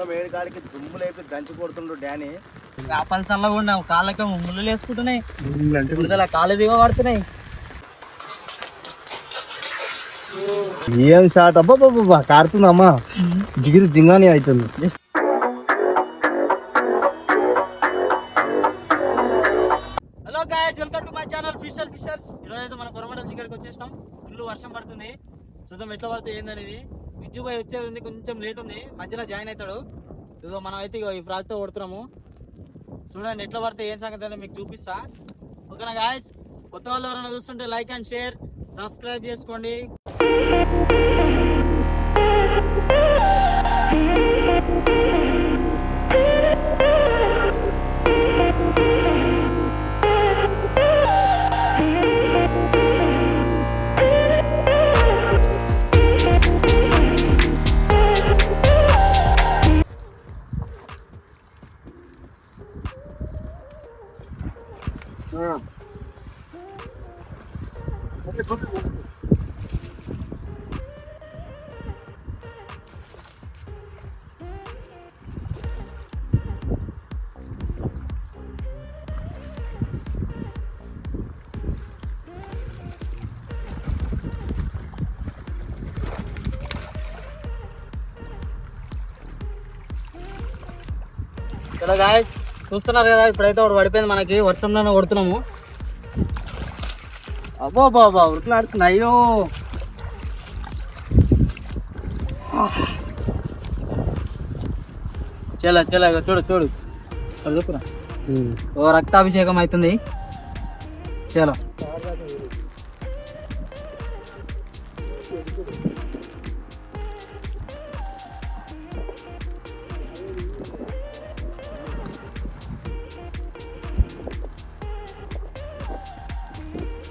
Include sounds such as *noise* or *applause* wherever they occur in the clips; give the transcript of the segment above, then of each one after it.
మొత్తం ఏడుకాడికి దుమ్ము లేపి దంచి కొడుతుండ్రు డానీ. చేపలు చల్లగా ఉన్నావు కాళ్ళకి ముళ్ళు వేసుకుంటున్నాయి విడుదల కాళ్ళు దిగ పడుతున్నాయి ఏం షాట్? అబ్బా కారుతుందమ్మా. జిగిరి జింగాని అవుతుంది. Hello guys welcome to my channel fisher fishers ఈరోజు అయితే మన కొరమండల చికెన్కి వచ్చేసినాం ఫుల్ వర్షం పడుతుంది. చూద్దాం ఎట్లా పడితే ఏందనేది. విజ్జు బాయ్ వచ్చేది కొంచెం లేట్ ఉంది. మధ్యలో జాయిన్ అవుతాడు. ఇదిగో మనం అయితే ఇగో ఈ ఫ్రాక్తో కొడుతున్నాము. చూడండి ఎట్లా పడితే ఏం సంగతి అనేది మీకు చూపిస్తా. ఓకేనా గాయస్ కొత్త వాళ్ళు ఎవరైనా చూస్తుంటే లైక్ అండ్ షేర్ సబ్స్క్రైబ్ చేసుకోండి. కదా గాయ చూస్తున్నారు కదా ఇప్పుడైతే ఒకటి పడిపోయింది మనకి. వర్షంలోనే కొడుతున్నాము. అబ్బో బాబా ఉరుకులాడుతుంది అయ్యో చలో చాలా చూడు చూడు. ఇక్కడ ఓ రక్తాభిషేకం అవుతుంది. చలో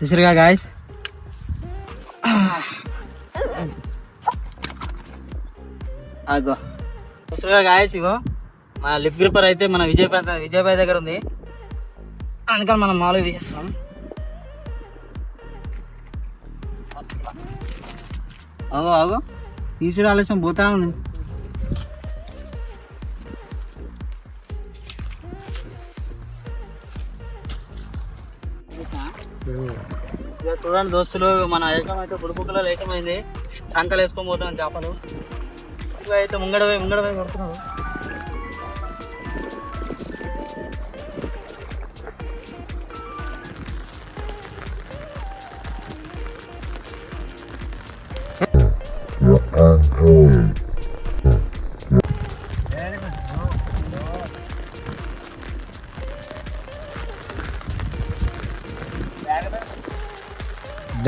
చూసారుగా గాయస్ ఆగో చూసారుగా గాయస్ ఇగో. మన లిప్ గ్రిప్పర్ అయితే మన విజయపేట విజయపేట దగ్గర ఉంది. అందుకని మనం మామూలుగా తీసేస్తున్నాం. ఆగో ఆగో తీసుడు ఆలస్యం పోతా ఉంది. చూడండి దోస్తులు మన వేషం అయితే బుడుపుక్కలో లేకమైంది సంకలు వేసుకొని పోతున్నాం చేపలు. ఇవి అయితే ముంగడ పోయి ముంగడ పోయి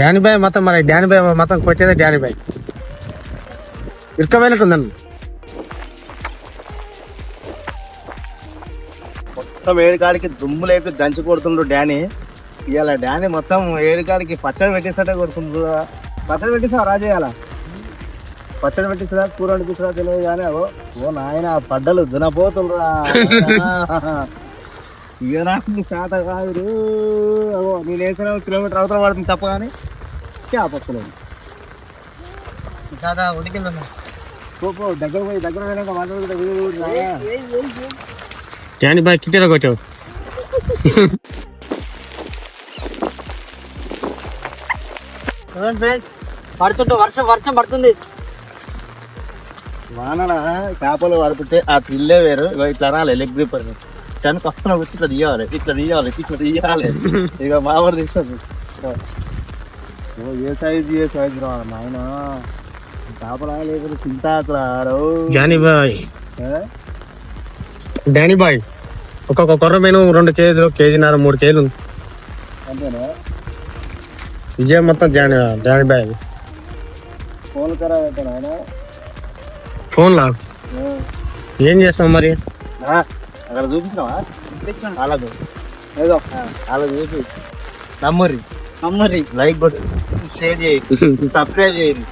డానిబాయ్ మొత్తం మరి డానిబాయ్ మొత్తం కొట్టేదే డానిబాయ్ బాయ్. ఇరుకమైనట్టుందండి మొత్తం ఏడుకాడికి దుమ్ము లేపి దంచి కొడుతుండ్రు డానీ ఇవాళ డానీ మొత్తం ఏడుకాడికి పచ్చడి పెట్టేసటే కొడుతుండ్రు. పచ్చడి పెట్టేసా రాజు ఇవాళ పచ్చడి పెట్టించడా కూర అనిపించడా తెలియదు కానీ ఓ ఓ నాయన పడ్డలు దునపోతుండ్రా ఇక నాకు శాత కాదు నేను వేసిన కిలోమీటర్ అవతల పడుతుంది తప్ప కానీ. చేపక్కలేదు దాదా ఉడికిందమ్మా పో పో దగ్గర పోయి దగ్గర మాట్లాడుకుంటే బాయ్ చూడండి ఫ్రెండ్స్ పడుతుంటే వర్షం వర్షం పడుతుంది. వానల చేపలు పడుతుంటే ఆ పిల్లే వేరు. ఇట్లా అనాలి లెగ్ గ్రిప్పర్ దానికి వస్తున్నా వచ్చి ఇట్లా తీయాలి ఇట్లా తీయాలి ఇట్లా తీయాలి. ఇక మామూలు తీస్తుంది. ఓ ఏ సైజు ఏ సైజు రా నాయన? చేపలా లేకపోతే చింతాకురా జానీ బాయ్? డానీ బాయ్ ఒక్కొక్క కొర్ర మెను రెండు కేజీలు కేజీన్నర మూడు కేజీలు ఉంది. అంతేనా? విజయం మొత్తం డానీ డానీ బాయ్. ఫోన్ ఖరాబ్ అవుతాను ఆయన ఫోన్ లా ఏం చేస్తాం మరి? అక్కడ చూపించినావా అలాగే ఏదో అలాగే చూపి. నమ్మరి నమ్మరి లైక్ కొట్టు షేర్ చేయండి *laughs* సబ్స్క్రైబ్ చేయండి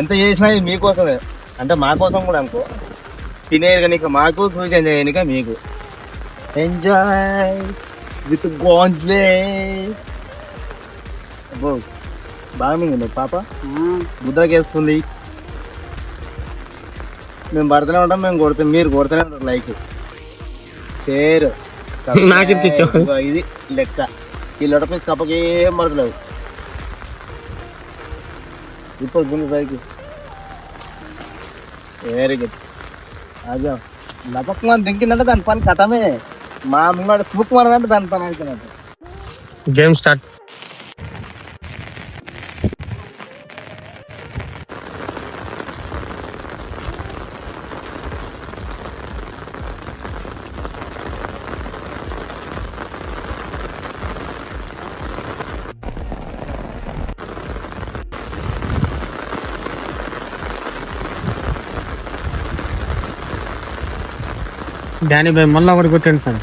ఎంత చేసినా ఇది మీకోసమే అంటే మా కోసం కూడా అనుకో. తినేరు కనుక మాకు సూచన చేయనిక మీకు. ఎంజాయ్ విత్ గోంజ్లే అబ్బో బాగా మింగింది పాప. ముద్రకి వేసుకుంది మేము పడుతూనే ఉంటాం మేము కొడుతాం మీరు కొడుతూనే ఉంటారు లైక్. షేర్ *laughs* నాకు ఇది లెక్క. ఈ లొట పీస్ కప్పకి ఏం పడతలేవు ఇప్పుడు గుండె పైకి. వెరీ గుడ్ అదే లపక్ మనం దింకిందంటే దాని పని కథమే. మా ముంగడు తూపు మనదంటే దాని పని అయిపోయినట్టు. గేమ్ స్టార్ట్ డానీ బాయ్ మళ్ళీ ఒకటి కొట్టండి సార్.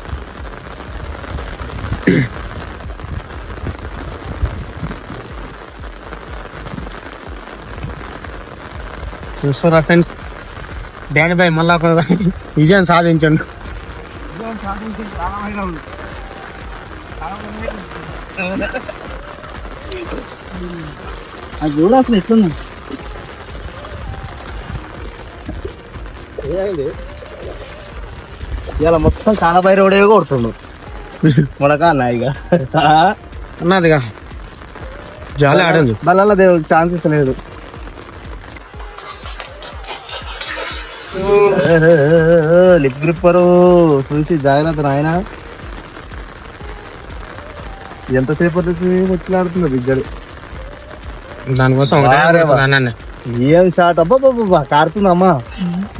చూస్తారా ఫ్రెండ్స్ డానీ బాయ్ మళ్ళా ఒక విజయం సాధించండు. అది చూడ అసలు ఎట్లుంది? ఇలా మొత్తం కాలబైరవుడే కొడుతుండు. మొడక నాయిగా. అన్నదిగా. జాలి ఆడింది. బల్ల దేవుడు ఛాన్స్ ఇస్తలేదు. లిప్ గ్రిప్పరు చూసి జాగ్రత్త నాయన. ఎంతసేపు వచ్చిలాడుతున్నారు ఇద్దరు దానికోసం ఏం షాట్ అబ్బా కారుతుందమ్మా.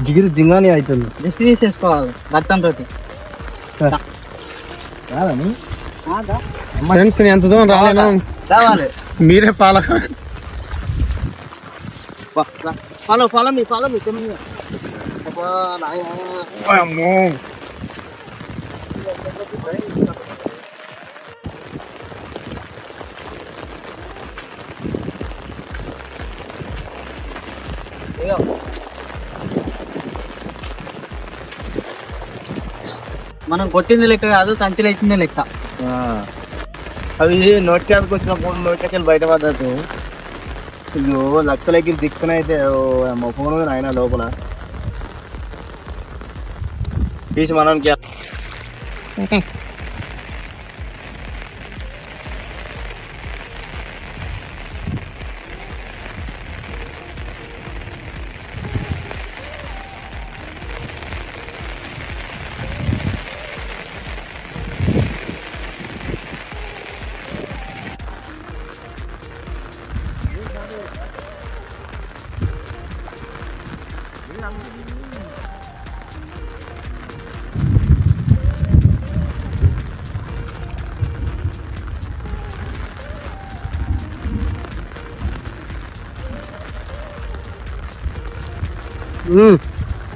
జిగిరి జింగాని అవుతుంది జస్ట్ తీసేసుకోవాలి రక్తం తోటి కాదని ఫ్రెండ్స్ నేను ఎంత దూరం రాలేను. రావాలి మీరే పాలక follow follow me follow me మనం కొట్టింది లెక్క కాదు సంచిలో వేసిందే లెక్క. అవి నోటికాయలకు వచ్చినప్పుడు నోటికాయలు బయట పడ్డట్టు. అయ్యో లక్కలకి దిక్కునైతే మొక్కను ఆయన లోపల. తీసి మనకి డానీ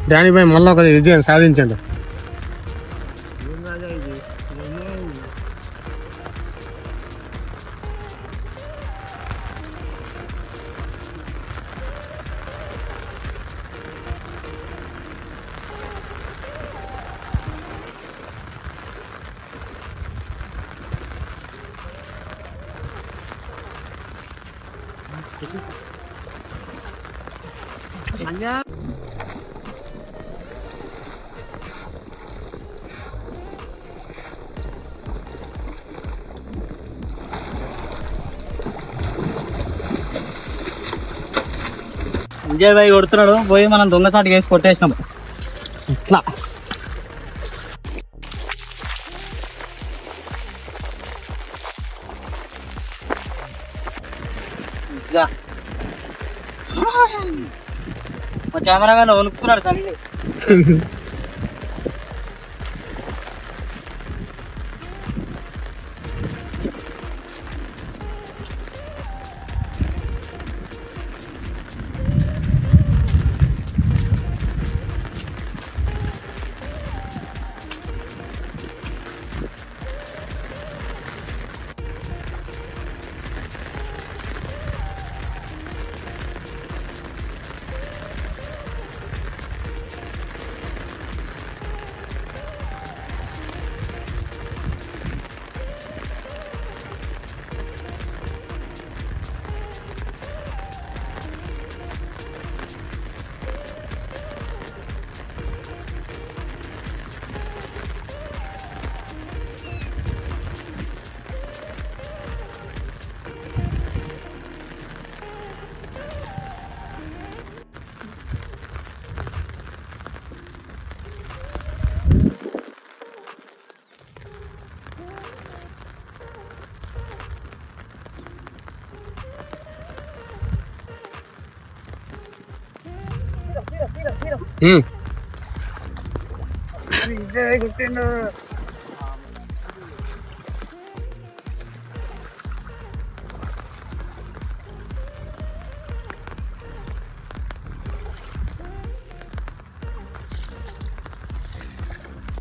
దానిపై మళ్ళీ ఒక విజయం సాధించండి. విజయ్ భాయ్ కొడుతున్నాడు పోయి మనం దొంగసాటి వేసి కొట్టేసినాం. ఇట్లా. ఇట్లా. మా కెమెరామెన్ వణుకుతున్నాడు *laughs*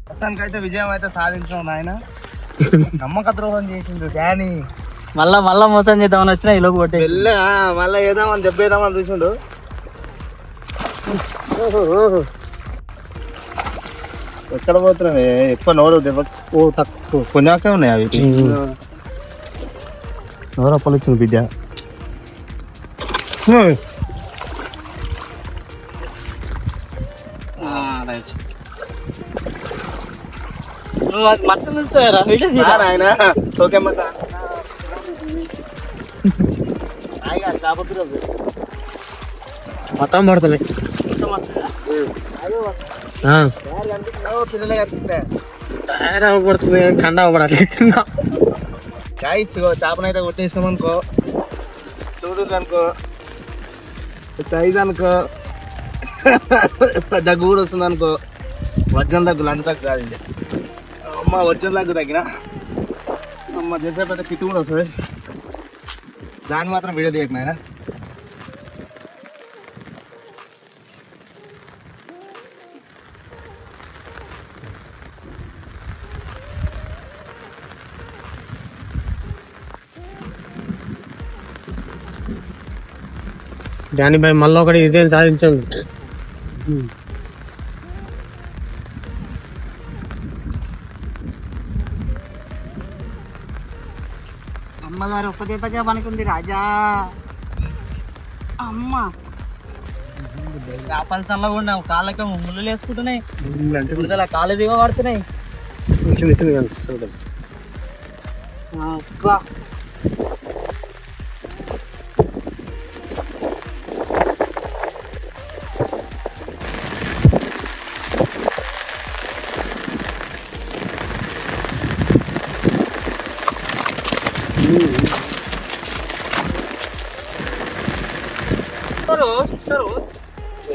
మొత్తానికైతే విజయం అయితే సాధించాం నాయన. *laughs* నమ్మక ద్రోహం చేసిండు డానీ. మళ్ళా మళ్ళా మోసం చేద్దామని వచ్చినా ఈ లోపు కొట్టే. వెళ్ళా మళ్ళీ ఏదామని దెబ్బేద్దామని చూసిండు. ఎక్కడ పోతున్నావే? ఎక్కువ నోరు దెబ్బ. ఓ తక్కువ కొన్నాకే ఉన్నాయి అవి? నోరు అప్పలు వచ్చింది బిడ్డ? వీడియో తీరా. ఆయన సోకేమంట మొత్తం కనిపిస్తాయి టైర్ అవ్వబడుతుంది కండ అవ్వబడట్లేదు గాయస్ చేపనైతే కొట్టేసినాం అనుకో. చూడు అనుకో. సైజ్ అనుకో. పెద్ద గూడు వస్తుంది అనుకో. వజ్రం దగ్గర లంచ్ దగ్గర కాదు ఇది. అమ్మ వజ్రం దగ్గర తగ్గిన. అమ్మ చేసే పెద్ద కిట్టు కూడా వస్తుంది. దాన్ని మాత్రం వీడియో తీయకు నాయన. డానీ భాయ్ మళ్ళీ ఒకటి విజయం సాధించండి. అమ్మగారు ఒక్క దెబ్బకే పనుకుంది రాజా. అమ్మ. చేపలు చల్లగా ఉన్నాయి కాళ్ళకి ముళ్ళు వేసుకుంటున్నాయి విడుదల కాళ్ళు దిగ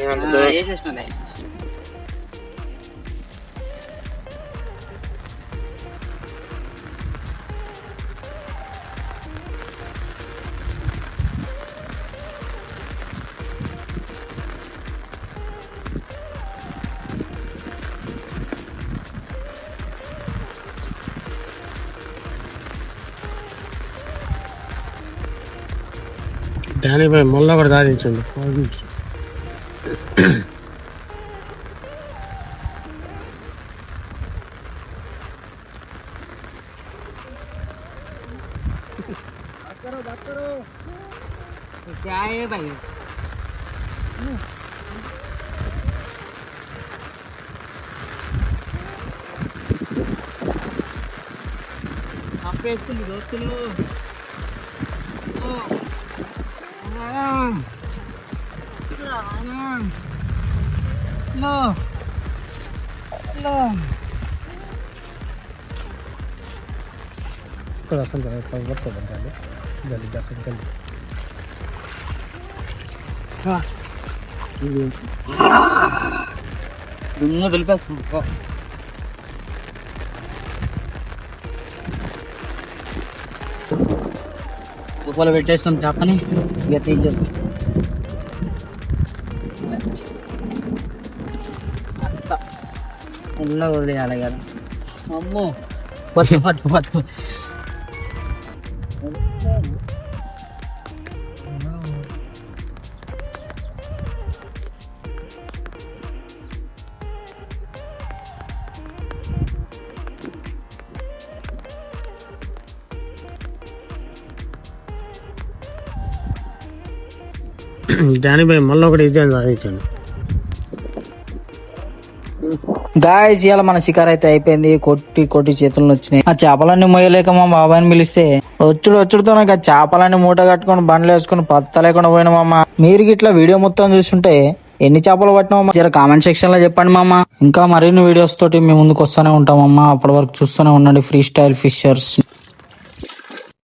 పడుతున్నాయి ఇచ్చింది ఇచ్చింది కానీ మొల్ల కూడా దారించండి వేసేసిన దోస్తులు لا. لا. Mann! No! No! كذا صندوق يطلع يطلع الجلد الجلد داخل الجلد ها. يقول آه. مو ذا البس ఉప్పులు పెట్టేస్తాం చేపని ఇక తీసేది ఉల్ల వదిలేయాలి కదా. అమ్మో. పట్టు పట్టు పట్టు. *clears throat* దానిపై మళ్ళీ ఒకటి డిజైన్ సాధించండి? గాయస్ ఇవాళ మన షికార్ అయితే అయిపోయింది. కొట్టి కొట్టి చేతులను వచ్చినాయి. ఆ చేపలన్నీ మోయలేక మా బాబాయ్ని పిలిస్తే వచ్చుడు వచ్చుడుతో నాకు ఆ చేపలన్నీ మూట కట్టుకొని బండ్లు వేసుకొని పత్త లేకుండా పోయిన మామ. మీరు గిట్లా వీడియో మొత్తం చూస్తుంటే ఎన్ని చేపలు పట్టినామమ్మా జర కామెంట్ సెక్షన్లో చెప్పండి మామ. ఇంకా మరిన్ని వీడియోస్ తోటి మేము ముందుకు వస్తూనే ఉంటామమ్మా అప్పటి వరకు చూస్తూనే ఉండండి. Freestyle fishers.